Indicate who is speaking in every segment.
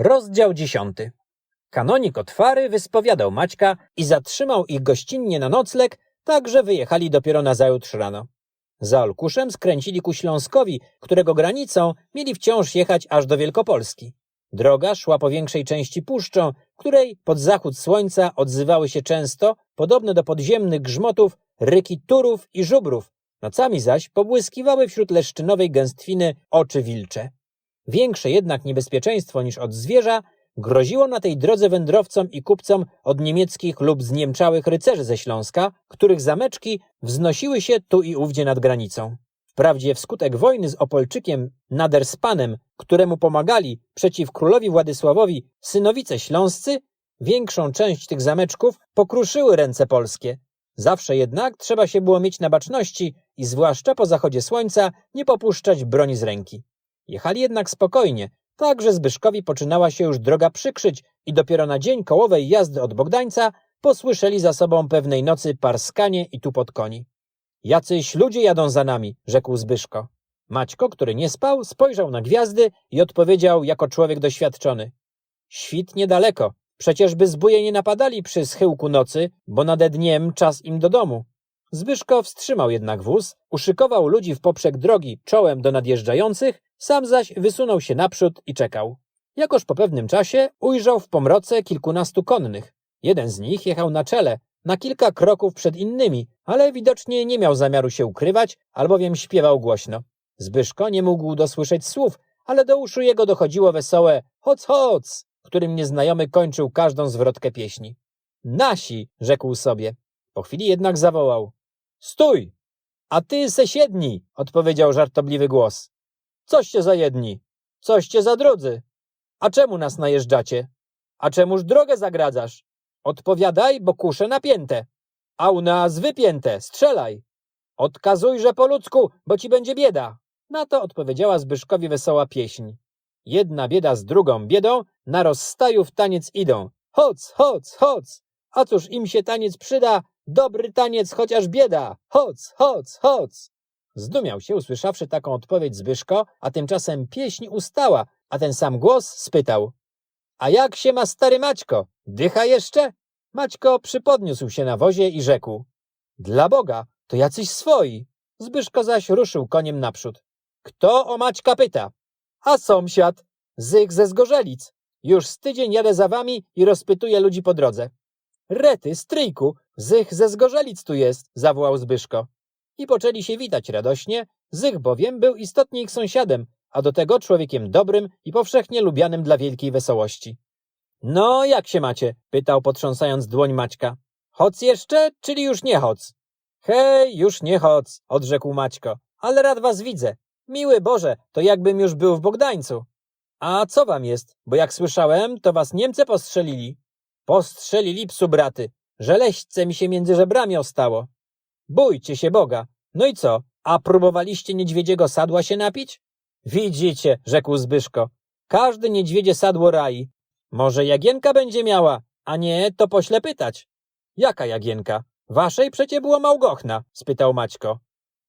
Speaker 1: Rozdział dziesiąty. Kanonik Otwary wyspowiadał Maćka i zatrzymał ich gościnnie na nocleg, tak że wyjechali dopiero nazajutrz rano. Za Olkuszem skręcili ku Śląskowi, którego granicą mieli wciąż jechać aż do Wielkopolski. Droga szła po większej części puszczą, której pod zachód słońca odzywały się często, podobne do podziemnych grzmotów, ryki turów i żubrów, nocami zaś pobłyskiwały wśród leszczynowej gęstwiny oczy wilcze. Większe jednak niebezpieczeństwo niż od zwierza groziło na tej drodze wędrowcom i kupcom od niemieckich lub zniemczałych rycerzy ze Śląska, których zameczki wznosiły się tu i ówdzie nad granicą. Wprawdzie wskutek wojny z Opolczykiem Naderspanem, któremu pomagali przeciw królowi Władysławowi synowice śląscy, większą część tych zameczków pokruszyły ręce polskie. Zawsze jednak trzeba się było mieć na baczności i zwłaszcza po zachodzie słońca nie popuszczać broni z ręki. Jechali jednak spokojnie, tak że Zbyszkowi poczynała się już droga przykrzyć i dopiero na dzień kołowej jazdy od Bogdańca posłyszeli za sobą pewnej nocy parskanie i tupot koni. Jacyś ludzie jadą za nami, rzekł Zbyszko. Maćko, który nie spał, spojrzał na gwiazdy i odpowiedział jako człowiek doświadczony. Świt niedaleko, przecież by zbóje nie napadali przy schyłku nocy, bo nade dniem czas im do domu. Zbyszko wstrzymał jednak wóz, uszykował ludzi w poprzek drogi czołem do nadjeżdżających, sam zaś wysunął się naprzód i czekał. Jakoż po pewnym czasie ujrzał w pomroce kilkunastu konnych. Jeden z nich jechał na czele, na kilka kroków przed innymi, ale widocznie nie miał zamiaru się ukrywać, albowiem śpiewał głośno. Zbyszko nie mógł dosłyszeć słów, ale do uszu jego dochodziło wesołe hoc hoc, którym nieznajomy kończył każdą zwrotkę pieśni. Nasi, rzekł sobie. Po chwili jednak zawołał. Stój! A ty sesiedni, odpowiedział żartobliwy głos. Coście za jedni? Coście za drudzy? A czemu nas najeżdżacie? A czemuż drogę zagradzasz? Odpowiadaj, bo kusze napięte. A u nas wypięte, strzelaj. Odkazujże po ludzku, bo ci będzie bieda. Na to odpowiedziała Zbyszkowi wesoła pieśń. Jedna bieda z drugą biedą, na rozstaju w taniec idą. Hoc, hoc, hoc! A cóż im się taniec przyda? Dobry taniec, chociaż bieda! Hoc, hoc, hoc! Zdumiał się, usłyszawszy taką odpowiedź Zbyszko, a tymczasem pieśń ustała, a ten sam głos spytał. A jak się ma stary Maćko? Dycha jeszcze? Maćko przypodniósł się na wozie i rzekł. Dla Boga, to jacyś swoi. Zbyszko zaś ruszył koniem naprzód. Kto o Maćka pyta? A sąsiad, Zych ze Zgorzelic. Już z tydzień jadę za wami i rozpytuję ludzi po drodze. Rety, stryjku, Zych ze Zgorzelic tu jest, zawołał Zbyszko. I poczęli się witać radośnie, Zych bowiem był istotnie ich sąsiadem, a do tego człowiekiem dobrym i powszechnie lubianym dla wielkiej wesołości. No, jak się macie? pytał potrząsając dłoń Maćka. Hoc jeszcze, czyli już nie hoc? Hej, już nie hoc, odrzekł Maćko, ale rad was widzę. Miły Boże, to jakbym już był w Bogdańcu. A co wam jest? Bo jak słyszałem, to was Niemcy postrzelili. Postrzelili psu braty. Żeleśce mi się między żebrami ostało. Bójcie się Boga. No i co? A próbowaliście niedźwiedziego sadła się napić? Widzicie, rzekł Zbyszko. Każdy niedźwiedzie sadło rai. Może Jagienka będzie miała, a nie, to pośle pytać. Jaka Jagienka? Waszej przecie była Małgochna, spytał Maćko.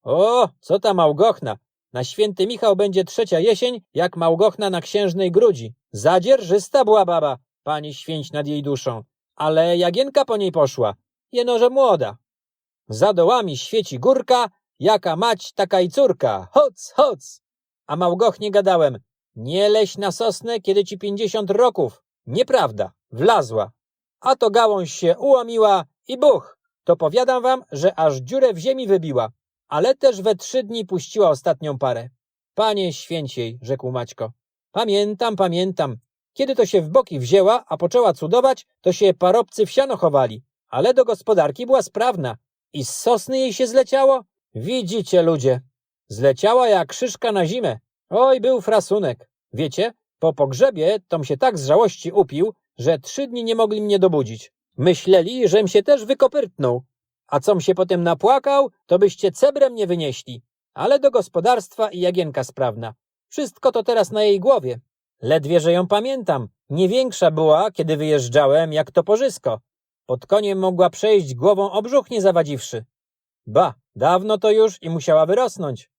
Speaker 1: O, co ta Małgochna? Na święty Michał będzie trzecia jesień, jak Małgochna na księżnej grudzi. Zadzierżysta była baba, pani święć nad jej duszą. Ale Jagienka po niej poszła, jenoże młoda. Za dołami świeci górka, jaka mać, taka i córka. Hoc, hoc! A Małgochnie gadałem, nie leś na sosnę, kiedy ci pięćdziesiąt roków. Nieprawda, wlazła. A to gałąź się ułamiła i buch. To powiadam wam, że aż dziurę w ziemi wybiła, ale też we trzy dni puściła ostatnią parę. Panie święciej, rzekł Maćko. Pamiętam, pamiętam. Kiedy to się w boki wzięła, a poczęła cudować, to się parobcy w siano chowali, ale do gospodarki była sprawna. I z sosny jej się zleciało? Widzicie, ludzie. Zleciała jak szyszka na zimę. Oj, był frasunek. Wiecie, po pogrzebie tom się tak z żałości upił, że trzy dni nie mogli mnie dobudzić. Myśleli, żem się też wykopyrtnął. A com się potem napłakał, to byście cebrem nie wynieśli. Ale do gospodarstwa i jagienka sprawna. Wszystko to teraz na jej głowie. Ledwie, że ją pamiętam. Nie większa była, kiedy wyjeżdżałem, jak toporzysko. Pod koniem mogła przejść głową o brzuch nie zawadziwszy. Ba, dawno to już i musiała wyrosnąć.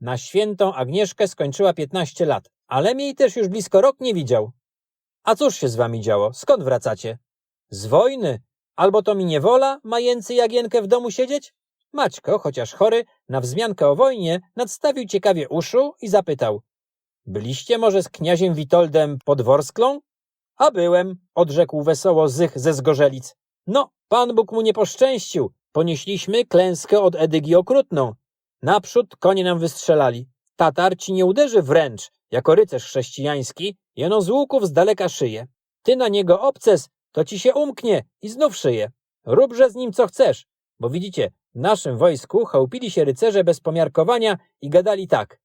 Speaker 1: Na świętą Agnieszkę skończyła piętnaście lat, ale mi też już blisko rok nie widział. A cóż się z wami działo? Skąd wracacie? Z wojny. Albo to mi niewola, mający Jagienkę w domu siedzieć? Maćko, chociaż chory, na wzmiankę o wojnie, nadstawił ciekawie uszu i zapytał. Byliście może z kniaziem Witoldem pod Worsklą? A byłem, odrzekł wesoło Zych ze Zgorzelic. No, Pan Bóg mu nie poszczęścił. Ponieśliśmy klęskę od Edygi okrutną. Naprzód konie nam wystrzelali. Tatar ci nie uderzy wręcz, jako rycerz chrześcijański, jeno z łuków z daleka szyje. Ty na niego obces, to ci się umknie i znów szyje. Róbże z nim co chcesz, bo widzicie, w naszym wojsku chałupili się rycerze bez pomiarkowania i gadali tak.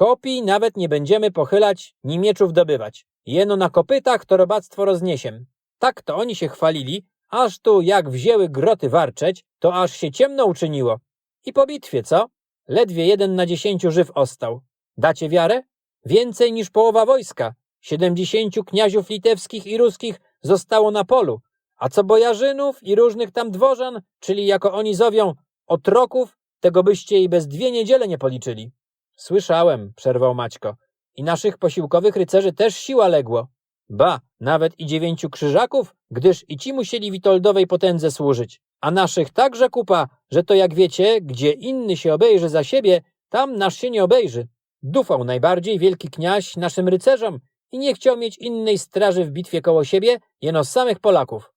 Speaker 1: Kopii nawet nie będziemy pochylać, ni mieczów dobywać. Jeno na kopytach to robactwo rozniesiem. Tak to oni się chwalili, aż tu jak wzięły groty warczeć, to aż się ciemno uczyniło. I po bitwie, co? Ledwie jeden na dziesięciu żyw ostał. Dacie wiarę? Więcej niż połowa wojska. Siedemdziesięciu kniaziów litewskich i ruskich zostało na polu. A co bojarzynów i różnych tam dworzan, czyli jako oni zowią otroków, tego byście i bez dwie niedziele nie policzyli. Słyszałem, przerwał Maćko. I naszych posiłkowych rycerzy też siła legło. Ba, nawet i dziewięciu krzyżaków, gdyż i ci musieli Witoldowej potędze służyć. A naszych także kupa, że to jak wiecie, gdzie inny się obejrzy za siebie, tam nasz się nie obejrzy. Dufał najbardziej wielki kniaś naszym rycerzom i nie chciał mieć innej straży w bitwie koło siebie, jeno samych Polaków.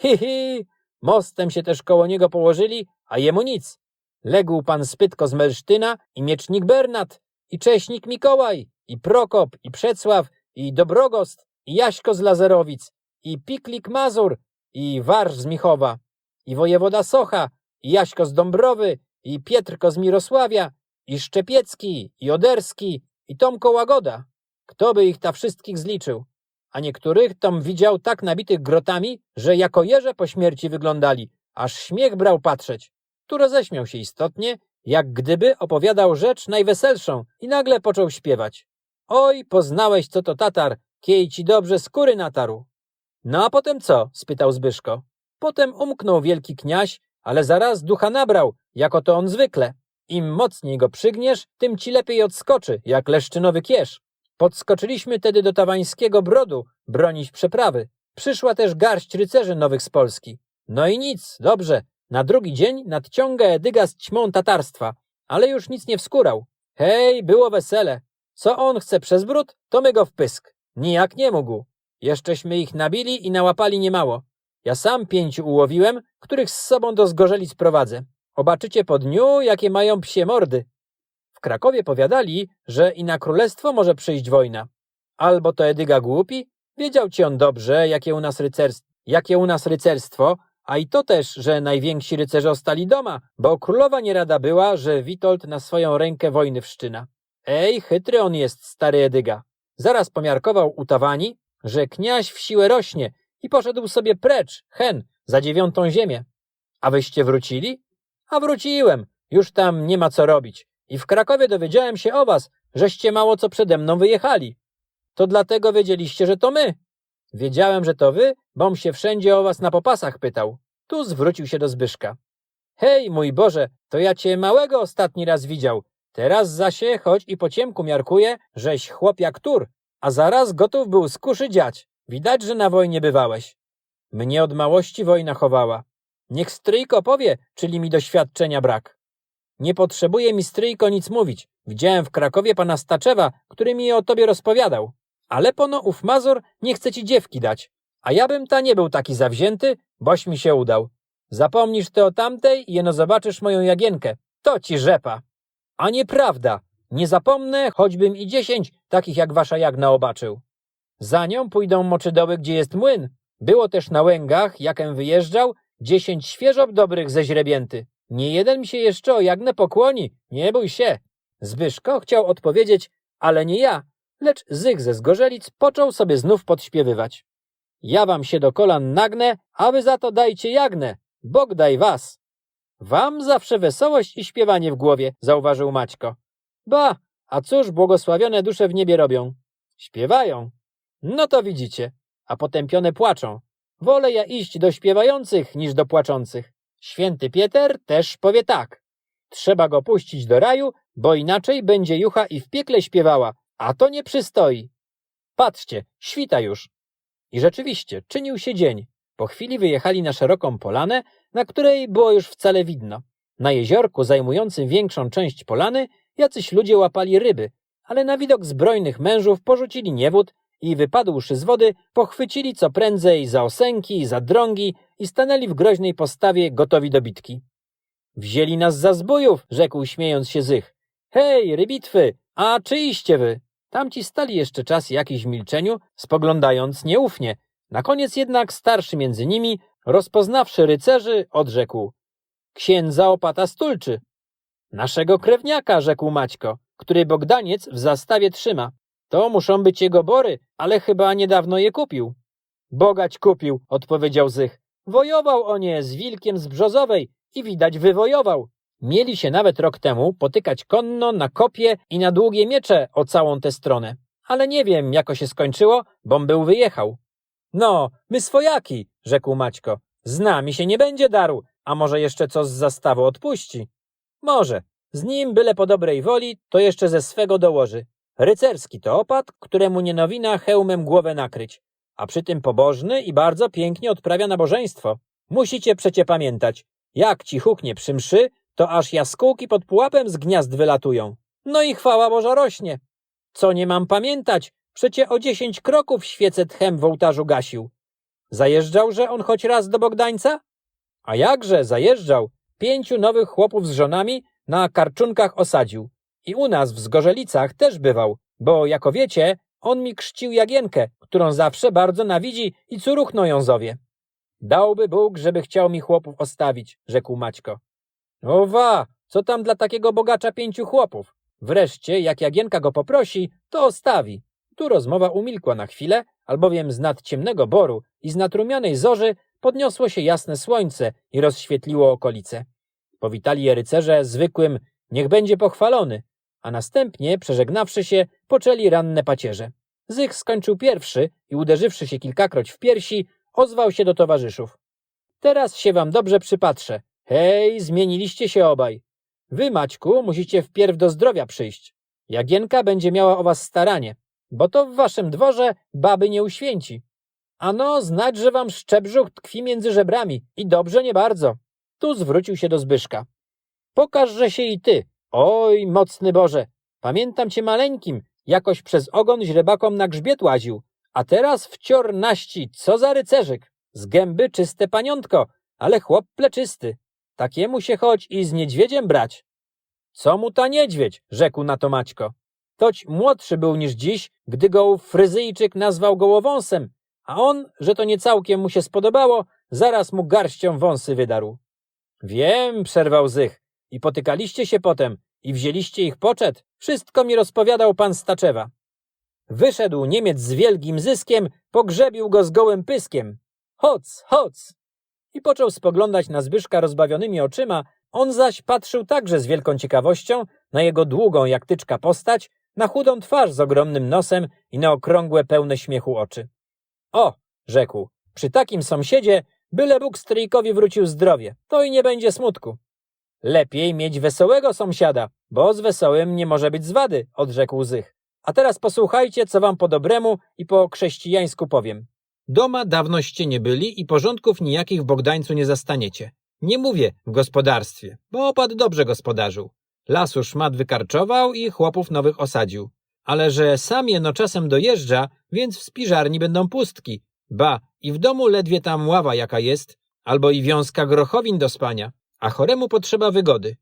Speaker 1: Hi, hi, mostem się też koło niego położyli, a jemu nic. Legł pan Spytko z Melsztyna i miecznik Bernat, i cześnik Mikołaj, i Prokop, i Przecław, i Dobrogost, i Jaśko z Lazerowic, i Piklik Mazur, i Warsz z Michowa, i wojewoda Socha, i Jaśko z Dąbrowy, i Pietrko z Mirosławia, i Szczepiecki, i Oderski, i Tomko Łagoda. Kto by ich ta wszystkich zliczył? A niektórych tom widział tak nabitych grotami, że jako jeże po śmierci wyglądali, aż śmiech brał patrzeć. Tu roześmiał się istotnie, jak gdyby opowiadał rzecz najweselszą i nagle począł śpiewać. Oj, poznałeś, co to Tatar, kiej ci dobrze skóry natarł. No a potem co? spytał Zbyszko. Potem umknął wielki kniaś, ale zaraz ducha nabrał, jako to on zwykle. Im mocniej go przygniesz, tym ci lepiej odskoczy, jak leszczynowy kierz. Podskoczyliśmy tedy do Tawańskiego Brodu, bronić przeprawy. Przyszła też garść rycerzy nowych z Polski. No i nic, dobrze. Na drugi dzień nadciąga Edyga z ćmą tatarstwa, ale już nic nie wskórał. Hej, było wesele. Co on chce przez bród, to my go w pysk. Nijak nie mógł. Jeszcześmy ich nabili i nałapali niemało. Ja sam pięciu ułowiłem, których z sobą do Zgorzelic prowadzę. Obaczycie po dniu, jakie mają psie mordy. W Krakowie powiadali, że i na królestwo może przyjść wojna. Albo to Edyga głupi, wiedział ci on dobrze, jakie u nas rycerstwo, jakie u nas rycerstwo, a i to też, że najwięksi rycerze ostali doma, bo królowa nie rada była, że Witold na swoją rękę wojny wszczyna. Ej, chytry on jest, stary Edyga. Zaraz pomiarkował u Tawani, że kniaś w siłę rośnie i poszedł sobie precz, hen, za dziewiątą ziemię. A wyście wrócili? A wróciłem, już tam nie ma co robić. I w Krakowie dowiedziałem się o was, żeście mało co przede mną wyjechali. To dlatego wiedzieliście, że to my. Wiedziałem, że to wy, bom się wszędzie o was na popasach pytał. Tu zwrócił się do Zbyszka. Hej, mój Boże, to ja cię małego ostatni raz widział. Teraz zasie, choć i po ciemku miarkuję, żeś chłop jak tur, a zaraz gotów był z kuszy dziać. Widać, że na wojnie bywałeś. Mnie od małości wojna chowała. Niech stryjko powie, czyli mi doświadczenia brak. Nie potrzebuje mi stryjko nic mówić. Widziałem w Krakowie pana Staczewa, który mi o tobie rozpowiadał. Ale pono ów Mazur nie chce ci dziewki dać. A ja bym ta nie był taki zawzięty, boś mi się udał. Zapomnisz ty o tamtej i jeno zobaczysz moją jagienkę. To ci rzepa. A nieprawda. Nie zapomnę, choćbym i dziesięć takich jak wasza jagna obaczył. Za nią pójdą moczydoły, gdzie jest młyn. Było też na łęgach, jakem wyjeżdżał, dziesięć świeżob dobrych ze źrebięty. Nie jeden mi się jeszcze o jagnę pokłoni, nie bój się. Zbyszko chciał odpowiedzieć, ale nie ja, lecz Zych ze Zgorzelic począł sobie znów podśpiewywać. Ja wam się do kolan nagnę, a wy za to dajcie jagnę. Bóg daj was. Wam zawsze wesołość i śpiewanie w głowie, zauważył Maćko. Ba, a cóż błogosławione dusze w niebie robią? Śpiewają. No to widzicie, a potępione płaczą. Wolę ja iść do śpiewających niż do płaczących. Święty Pieter też powie tak. Trzeba go puścić do raju, bo inaczej będzie jucha i w piekle śpiewała, a to nie przystoi. Patrzcie, świta już. I rzeczywiście, czynił się dzień. Po chwili wyjechali na szeroką polanę, na której było już wcale widno. Na jeziorku zajmującym większą część polany jacyś ludzie łapali ryby, ale na widok zbrojnych mężów porzucili niewód i wypadłszy z wody, pochwycili co prędzej za osęki, za drągi i stanęli w groźnej postawie gotowi do bitki. Wzięli nas za zbójów, rzekł śmiejąc się Zych. Hej, rybitwy, a czyjście wy? Tamci stali jeszcze czas jakiś w milczeniu, spoglądając nieufnie. Na koniec jednak starszy między nimi, rozpoznawszy rycerzy, odrzekł. Księdza opata stulczy. Naszego krewniaka, rzekł Maćko, który Bogdaniec w zastawie trzyma. To muszą być jego bory, ale chyba niedawno je kupił. Bogać kupił, odpowiedział Zych. Wojował o nie z wilkiem z Brzozowej i widać wywojował. Mieli się nawet rok temu potykać konno na kopie i na długie miecze o całą tę stronę. Ale nie wiem, jako się skończyło, bom był wyjechał. No, my swojaki, rzekł Maćko. Z nami się nie będzie darł, a może jeszcze co z zastawu odpuści. Może. Z nim byle po dobrej woli, to jeszcze ze swego dołoży. Rycerski to opat, któremu nie nowina hełmem głowę nakryć, a przy tym pobożny i bardzo pięknie odprawia nabożeństwo. Musicie przecie pamiętać, jak ci huknie przy mszy, to aż jaskółki pod pułapem z gniazd wylatują. No i chwała Boża rośnie. Co nie mam pamiętać? Przecie o dziesięć kroków świecę tchem w ołtarzu gasił. Zajeżdżał, on choć raz do Bogdańca? A jakże, zajeżdżał. Pięciu nowych chłopów z żonami na karczunkach osadził. I u nas w Zgorzelicach też bywał, bo jako wiecie, on mi krzcił Jagienkę, którą zawsze bardzo nawidzi i curuchno ją zowie. Dałby Bóg, żeby chciał mi chłopów ostawić, rzekł Maćko. Owa, co tam dla takiego bogacza pięciu chłopów? Wreszcie, jak Jagienka go poprosi, to ostawi. Tu rozmowa umilkła na chwilę, albowiem z nad ciemnego boru i z natrumianej zorzy podniosło się jasne słońce i rozświetliło okolice. Powitali je rycerze zwykłym niech będzie pochwalony, a następnie, przeżegnawszy się, poczęli ranne pacierze. Zych skończył pierwszy i uderzywszy się kilkakroć w piersi, ozwał się do towarzyszów. Teraz się wam dobrze przypatrzę. Hej, zmieniliście się obaj. Wy, Maćku, musicie wpierw do zdrowia przyjść. Jagienka będzie miała o was staranie, bo to w waszym dworze baby nie uświęci. Ano, znać, że wam szczebrzuch tkwi między żebrami i dobrze nie bardzo. Tu zwrócił się do Zbyszka. Pokażże się i ty. Oj, mocny Boże, pamiętam cię maleńkim, jakoś przez ogon źrebakom na grzbiet łaził, a teraz wcior naści, co za rycerzyk. Z gęby czyste paniątko, ale chłop pleczysty. Takiemu się chodź i z niedźwiedziem brać. Co mu ta niedźwiedź? rzekł na to Maćko. Toć młodszy był niż dziś, gdy go fryzyjczyk nazwał gołowąsem, a on, że to nie całkiem mu się spodobało, zaraz mu garścią wąsy wydarł. Wiem, przerwał Zych, i potykaliście się potem, i wzięliście ich poczet. Wszystko mi rozpowiadał pan Staczewa. Wyszedł Niemiec z wielkim zyskiem, pogrzebił go z gołym pyskiem. Hoc, hoc! I począł spoglądać na Zbyszka rozbawionymi oczyma, on zaś patrzył także z wielką ciekawością na jego długą jak tyczka postać, na chudą twarz z ogromnym nosem i na okrągłe, pełne śmiechu oczy. O, rzekł, przy takim sąsiedzie, byle Bóg stryjkowi wrócił zdrowie, to i nie będzie smutku. Lepiej mieć wesołego sąsiada, bo z wesołym nie może być zwady, odrzekł Zych. A teraz posłuchajcie, co wam po dobremu i po chrześcijańsku powiem. Doma dawnoście nie byli i porządków nijakich w Bogdańcu nie zastaniecie. Nie mówię w gospodarstwie, bo opad dobrze gospodarzył. Lasu szmat wykarczował i chłopów nowych osadził. Ale że sam jeno czasem dojeżdża, więc w spiżarni będą pustki. Ba, i w domu ledwie tam ława jaka jest, albo i wiązka grochowin do spania, a choremu potrzeba wygody.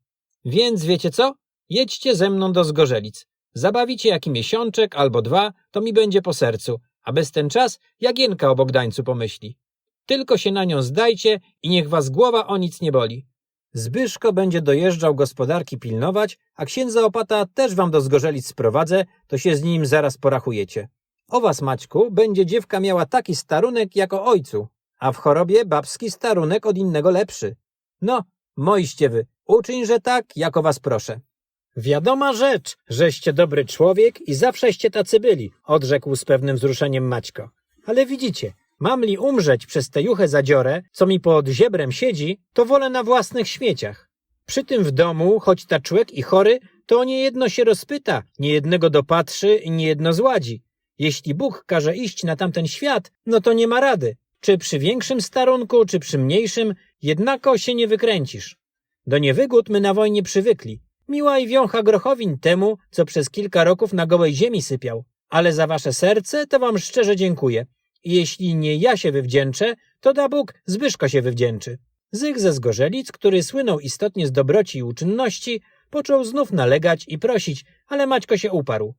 Speaker 1: Więc wiecie co? Jedźcie ze mną do Zgorzelic. Zabawicie jaki miesiączek albo dwa, to mi będzie po sercu, a bez ten czas Jagienka o Bogdańcu pomyśli. Tylko się na nią zdajcie i niech was głowa o nic nie boli. Zbyszko będzie dojeżdżał gospodarki pilnować, a księdza opata też wam do Zgorzelic sprowadzę, to się z nim zaraz porachujecie. O was, Maćku, będzie dziewka miała taki starunek jak o ojcu, a w chorobie babski starunek od innego lepszy. No, moiście wy, uczyńże tak, jako was proszę. Wiadoma rzecz, żeście dobry człowiek i zawszeście tacy byli, odrzekł z pewnym wzruszeniem Maćko. Ale widzicie, mam li umrzeć przez tę juchę zadziorę, co mi pod ziebrem siedzi, to wolę na własnych śmieciach. Przy tym w domu, choć ta człek i chory, to nie jedno się rozpyta, nie jednego dopatrzy i nie jedno zładzi. Jeśli Bóg każe iść na tamten świat, no to nie ma rady. Czy przy większym starunku, czy przy mniejszym, jednako się nie wykręcisz. Do niewygód my na wojnie przywykli. Miła i wiącha grochowin temu, co przez kilka roków na gołej ziemi sypiał. Ale za wasze serce to wam szczerze dziękuję. Jeśli nie ja się wywdzięczę, to da Bóg Zbyszko się wywdzięczy. Zych ze Zgorzelic, który słynął istotnie z dobroci i uczynności, począł znów nalegać i prosić, ale Maćko się uparł.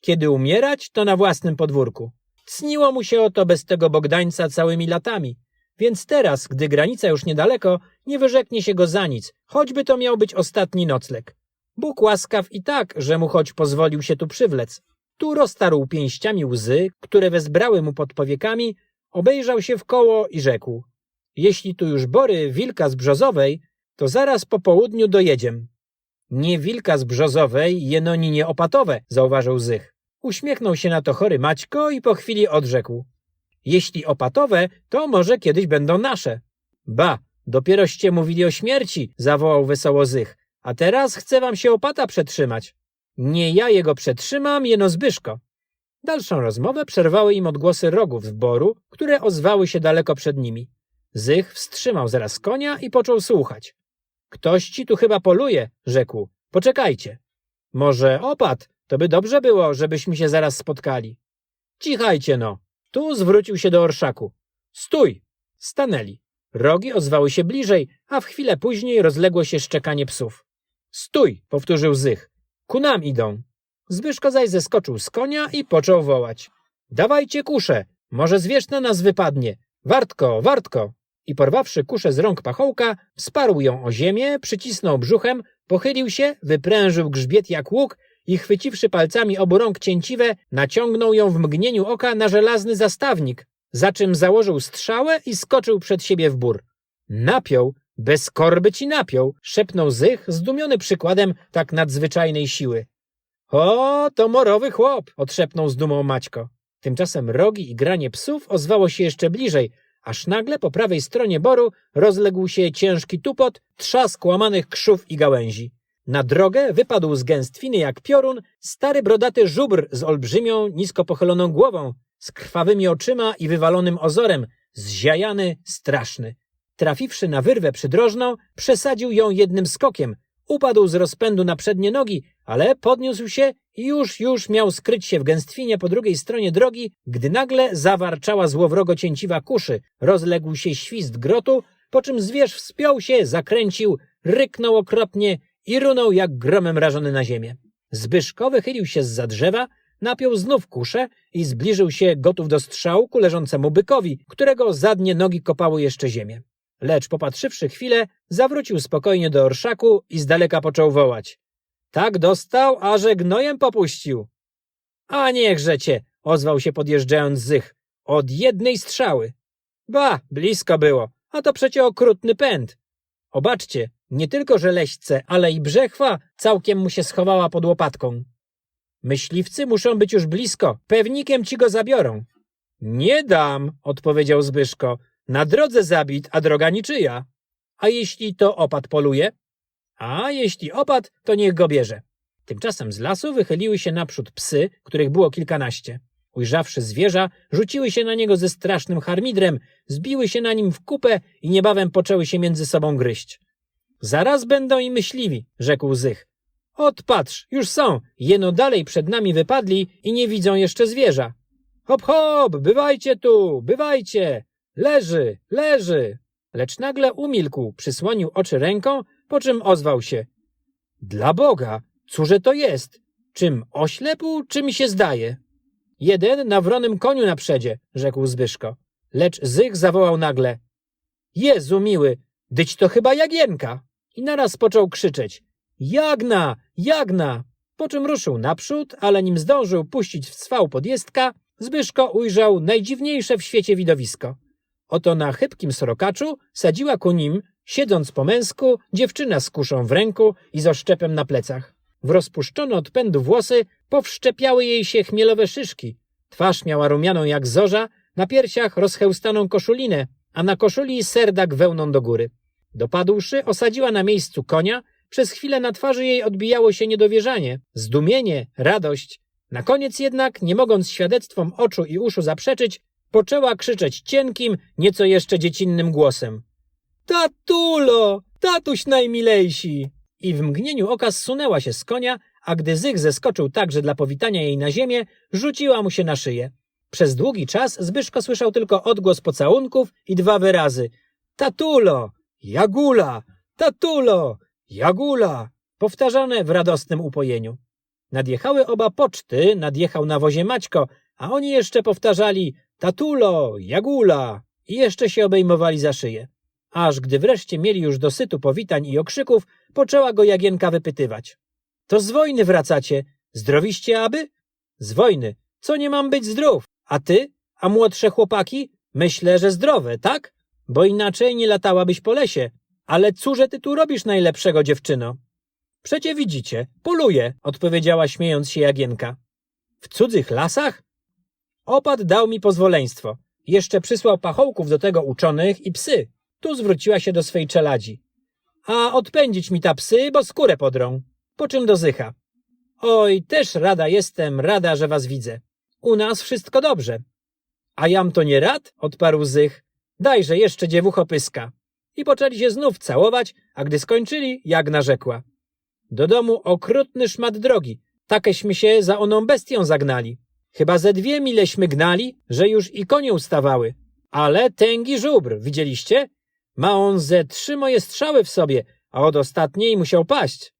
Speaker 1: Kiedy umierać, to na własnym podwórku. Cniło mu się o to bez tego Bogdańca całymi latami. Więc teraz, gdy granica już niedaleko, nie wyrzeknie się go za nic, choćby to miał być ostatni nocleg. Bóg łaskaw i tak, że mu choć pozwolił się tu przywlec. Tu roztarł pięściami łzy, które wezbrały mu pod powiekami, obejrzał się w koło i rzekł. Jeśli tu już bory wilka z brzozowej, to zaraz po południu dojedziem. Nie wilka z brzozowej, jenoninie opatowe, zauważył Zych. Uśmiechnął się na to chory Maćko i po chwili odrzekł. Jeśli opatowe, to może kiedyś będą nasze. Ba, dopieroście mówili o śmierci, zawołał wesoło Zych. A teraz chce wam się opata przetrzymać. Nie ja jego przetrzymam, jeno Zbyszko. Dalszą rozmowę przerwały im odgłosy rogów z boru, które ozwały się daleko przed nimi. Zych wstrzymał zaraz konia i począł słuchać. Ktoś ci tu chyba poluje, rzekł. Poczekajcie. Może opat, to by dobrze było, żebyśmy się zaraz spotkali. Cichajcie no. Tu zwrócił się do orszaku. Stój! Stanęli. Rogi ozwały się bliżej, a w chwilę później rozległo się szczekanie psów. Stój! powtórzył Zych. Ku nam idą. Zbyszko zaś zeskoczył z konia i począł wołać. Dawajcie kuszę, może zwierz na nas wypadnie. Wartko, wartko! I porwawszy kuszę z rąk pachołka, wsparł ją o ziemię, przycisnął brzuchem, pochylił się, wyprężył grzbiet jak łuk i chwyciwszy palcami obu rąk cięciwe, naciągnął ją w mgnieniu oka na żelazny zastawnik, za czym założył strzałę i skoczył przed siebie w bór. Napiął, bez korby ci napiął, szepnął Zych, zdumiony przykładem tak nadzwyczajnej siły. O, to morowy chłop, odszepnął z dumą Maćko. Tymczasem rogi i granie psów ozwało się jeszcze bliżej, aż nagle po prawej stronie boru rozległ się ciężki tupot, trzask łamanych krzów i gałęzi. Na drogę wypadł z gęstwiny jak piorun stary brodaty żubr z olbrzymią, nisko pochyloną głową, z krwawymi oczyma i wywalonym ozorem, zziajany, straszny. Trafiwszy na wyrwę przydrożną, przesadził ją jednym skokiem, upadł z rozpędu na przednie nogi, ale podniósł się i już, już miał skryć się w gęstwinie po drugiej stronie drogi, gdy nagle zawarczała złowrogo cięciwa kuszy, rozległ się świst grotu, po czym zwierz wspiął się, zakręcił, ryknął okropnie i runął jak gromem rażony na ziemię. Zbyszko wychylił się z drzewa, napiął znów kuszę i zbliżył się gotów do strzału ku leżącemu bykowi, którego zadnie nogi kopały jeszcze ziemię. Lecz popatrzywszy chwilę, zawrócił spokojnie do orszaku i z daleka począł wołać. Tak dostał, a że gnojem popuścił. A niechże cię, ozwał się podjeżdżając Zych. Od jednej strzały. Ba, blisko było, a to przecie okrutny pęd. Obaczcie, nie tylko że leśce, ale i brzechwa całkiem mu się schowała pod łopatką. Myśliwcy muszą być już blisko, pewnikiem ci go zabiorą. Nie dam, odpowiedział Zbyszko. Na drodze zabit, a droga niczyja. A jeśli to opat poluje? A jeśli opat, to niech go bierze. Tymczasem z lasu wychyliły się naprzód psy, których było kilkanaście. Ujrzawszy zwierza, rzuciły się na niego ze strasznym harmidrem, zbiły się na nim w kupę i niebawem poczęły się między sobą gryźć. Zaraz będą i myśliwi, rzekł Zych. Odpatrz, już są, jeno dalej przed nami wypadli i nie widzą jeszcze zwierza. Hop, hop, bywajcie tu, bywajcie, leży, leży. Lecz nagle umilkł, przysłonił oczy ręką, po czym ozwał się. Dla Boga, cóże to jest? Czym oślepł, czy mi się zdaje? Jeden na wronym koniu na przedzie, rzekł Zbyszko. Lecz Zych zawołał nagle. Jezu miły, dyć to chyba Jagienka. I naraz począł krzyczeć. Jagna, jagna! Po czym ruszył naprzód, ale nim zdążył puścić w swał podjezdka, Zbyszko ujrzał najdziwniejsze w świecie widowisko. Oto na chybkim sorokaczu sadziła ku nim, siedząc po męsku, dziewczyna z kuszą w ręku i z oszczepem na plecach. W rozpuszczone od pędu włosy powszczepiały jej się chmielowe szyszki. Twarz miała rumianą jak zorza, na piersiach rozchełstaną koszulinę, a na koszuli serdak wełną do góry. Dopadłszy, osadziła na miejscu konia, przez chwilę na twarzy jej odbijało się niedowierzanie, zdumienie, radość, Na koniec jednak, nie mogąc świadectwom oczu i uszu zaprzeczyć, poczęła krzyczeć cienkim, nieco jeszcze dziecinnym głosem. Tatulo! Tatuś najmilejsi! I w mgnieniu oka zsunęła się z konia, a gdy Zych zeskoczył tak, że dla powitania jej na ziemię, rzuciła mu się na szyję. Przez długi czas Zbyszko słyszał tylko odgłos pocałunków i dwa wyrazy. Tatulo! Jagula! Tatulo! Jagula! Powtarzane w radosnym upojeniu. Nadjechały oba poczty, nadjechał na wozie Maćko, a oni jeszcze powtarzali Tatulo! Jagula! I jeszcze się obejmowali za szyję. Aż gdy wreszcie mieli już dosytu powitań i okrzyków, poczęła go Jagienka wypytywać. To z wojny wracacie. Zdrowiście aby? Z wojny. Co nie mam być zdrów? A ty? A młodsze chłopaki? Myślę, że zdrowe, tak? Bo inaczej nie latałabyś po lesie. Ale cóże ty tu robisz najlepszego, dziewczyno? Przecie widzicie, poluję, odpowiedziała śmiejąc się Jagienka. W cudzych lasach? Opat dał mi pozwoleństwo. Jeszcze przysłał pachołków do tego uczonych i psy. Tu zwróciła się do swej czeladzi. A odpędzić mi ta psy, bo skórę podrą. Po czym dozycha. Oj, też rada jestem, rada, że was widzę. U nas wszystko dobrze. A jam to nie rad? odparł Zych. Dajże jeszcze dziewucho pyska. I poczęli się znów całować, a gdy skończyli, Jagna rzekła. Do domu okrutny szmat drogi. Takeśmy się za oną bestią zagnali. Chyba ze dwie mileśmy gnali, że już i konie ustawały. Ale tęgi żubr, widzieliście? Ma on ze trzy moje strzały w sobie, a od ostatniej musiał paść.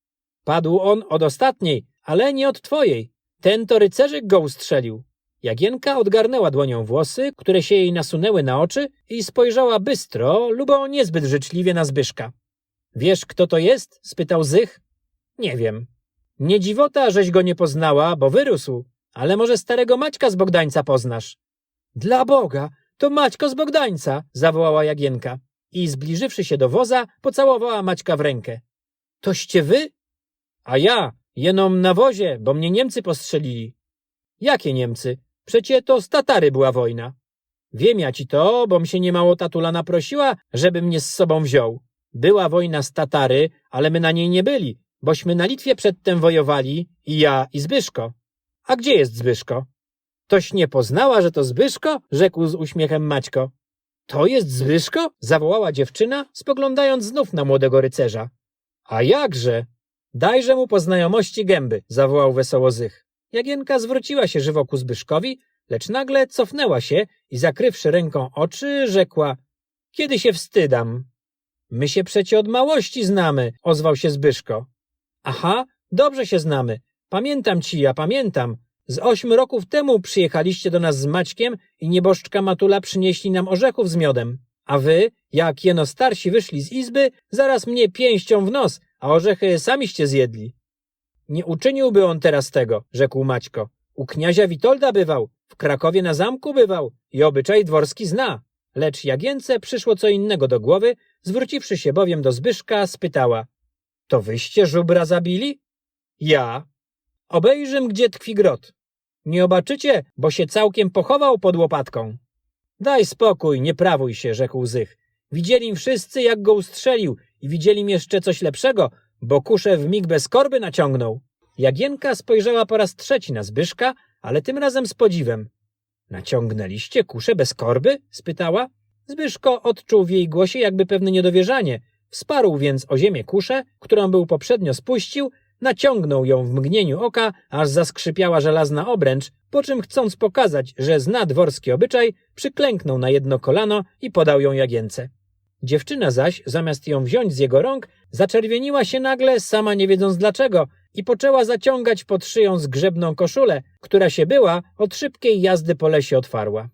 Speaker 1: Padł on od ostatniej, ale nie od twojej. Ten to rycerzyk go ustrzelił. Jagienka odgarnęła dłonią włosy, które się jej nasunęły na oczy i spojrzała bystro, lubo niezbyt życzliwie na Zbyszka. Wiesz, kto to jest? spytał Zych. Nie wiem. Nie dziwota, żeś go nie poznała, bo wyrósł, ale może starego Maćka z Bogdańca poznasz. Dla Boga, to Maćko z Bogdańca, zawołała Jagienka i zbliżywszy się do woza, pocałowała Maćka w rękę. Toście wy? A ja, jenom na wozie, bo mnie Niemcy postrzelili. Jakie Niemcy? Przecie to z Tatary była wojna. Wiem ja ci to, bom się niemało tatula naprosiła, żeby mnie z sobą wziął. Była wojna z Tatary, ale my na niej nie byli, bośmy na Litwie przedtem wojowali, i ja, i Zbyszko. A gdzie jest Zbyszko? Toś nie poznała, że to Zbyszko? rzekł z uśmiechem Maćko. To jest Zbyszko? zawołała dziewczyna, spoglądając znów na młodego rycerza. A jakże? Dajże mu po znajomości gęby, zawołał wesoło Zych. Jagienka zwróciła się żywo ku Zbyszkowi, lecz nagle cofnęła się i zakrywszy ręką oczy, rzekła — Kiedy się wstydam? — My się przecie od małości znamy — ozwał się Zbyszko. — Aha, dobrze się znamy. Pamiętam ci, ja pamiętam. Z ośm roków temu przyjechaliście do nas z Maćkiem i nieboszczka Matula przynieśli nam orzechów z miodem. A wy, jak jeno starsi wyszli z izby, zaraz mnie pięścią w nos, a orzechy samiście zjedli. Nie uczyniłby on teraz tego, rzekł Maćko. U kniazia Witolda bywał, w Krakowie na zamku bywał i obyczaj dworski zna. Lecz Jagience przyszło co innego do głowy, zwróciwszy się bowiem do Zbyszka, spytała. To wyście żubra zabili? Ja. Obejrzym, gdzie tkwi grot. Nie obaczycie, bo się całkiem pochował pod łopatką. Daj spokój, nie prawuj się, rzekł Zych. Widzieli wszyscy, jak go ustrzelił i widzieli jeszcze coś lepszego, bo kuszę w mig bez korby naciągnął. Jagienka spojrzała po raz trzeci na Zbyszka, ale tym razem z podziwem. Naciągnęliście kuszę bez korby? spytała. Zbyszko odczuł w jej głosie jakby pewne niedowierzanie. Wsparł więc o ziemię kuszę, którą był poprzednio spuścił, naciągnął ją w mgnieniu oka, aż zaskrzypiała żelazna obręcz, po czym chcąc pokazać, że zna dworski obyczaj, przyklęknął na jedno kolano i podał ją Jagience. Dziewczyna zaś, zamiast ją wziąć z jego rąk, zaczerwieniła się nagle, sama nie wiedząc dlaczego, i poczęła zaciągać pod szyją zgrzebną koszulę, która się była od szybkiej jazdy po lesie otwarła.